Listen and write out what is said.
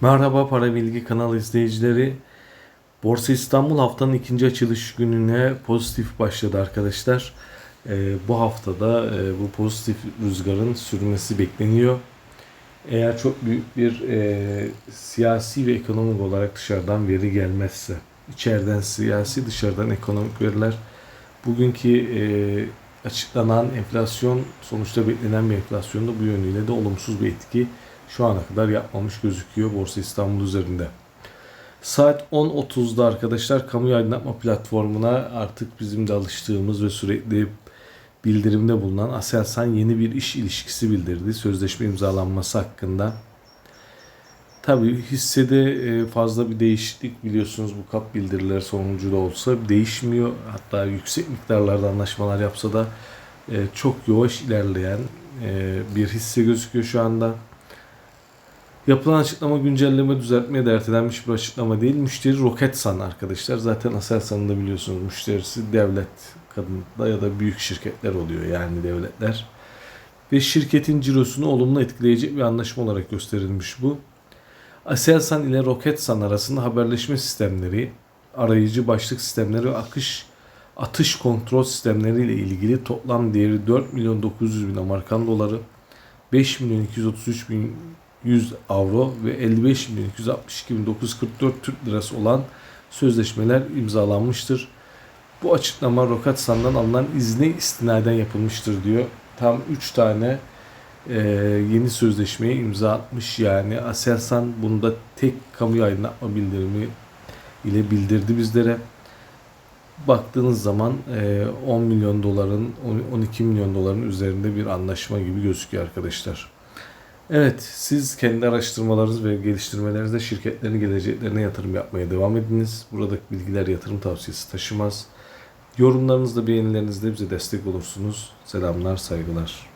Merhaba Para Bilgi kanal izleyicileri. Borsa İstanbul haftanın ikinci açılış gününe pozitif başladı arkadaşlar. Ee, bu haftada e, bu pozitif rüzgarın sürmesi bekleniyor. Eğer çok büyük bir e, siyasi ve ekonomik olarak dışarıdan veri gelmezse, içeriden siyasi dışarıdan ekonomik veriler, bugünkü e, açıklanan enflasyon sonuçta beklenen bir enflasyonda bu yönüyle de olumsuz bir etki şu ana kadar yapmamış gözüküyor Borsa İstanbul üzerinde. Saat 10.30'da arkadaşlar kamu aydınlatma platformuna artık bizim de alıştığımız ve sürekli bildirimde bulunan Aselsan yeni bir iş ilişkisi bildirdi. Sözleşme imzalanması hakkında. Tabii hissede e, fazla bir değişiklik biliyorsunuz bu kap bildiriler sonucu da olsa değişmiyor. Hatta yüksek miktarlarda anlaşmalar yapsa da e, çok yavaş ilerleyen e, bir hisse gözüküyor şu anda. Yapılan açıklama güncelleme düzeltmeye de ertelenmiş bir açıklama değil. Müşteri Roketsan arkadaşlar. Zaten Aselsan'ı da biliyorsunuz müşterisi devlet kadında ya da büyük şirketler oluyor yani devletler. Ve şirketin cirosunu olumlu etkileyecek bir anlaşma olarak gösterilmiş bu. Aselsan ile Roketsan arasında haberleşme sistemleri, arayıcı başlık sistemleri ve akış atış kontrol sistemleri ile ilgili toplam değeri 4 milyon 900 bin Amerikan doları, 5 milyon 233 bin 100 avro ve 55 milyon 262 bin 944 Türk lirası olan sözleşmeler imzalanmıştır. Bu açıklama Roketsan'dan alınan izne istinaden yapılmıştır diyor. Tam 3 tane e, yeni sözleşmeye imza atmış yani Aselsan bunda tek kamu aydınlatma bildirimi ile bildirdi bizlere. Baktığınız zaman e, 10 milyon doların 12 milyon doların üzerinde bir anlaşma gibi gözüküyor arkadaşlar. Evet, siz kendi araştırmalarınız ve geliştirmelerinizde şirketlerin geleceklerine yatırım yapmaya devam ediniz. Buradaki bilgiler yatırım tavsiyesi taşımaz. Yorumlarınızda, beğenilerinizde bize destek olursunuz. Selamlar, saygılar.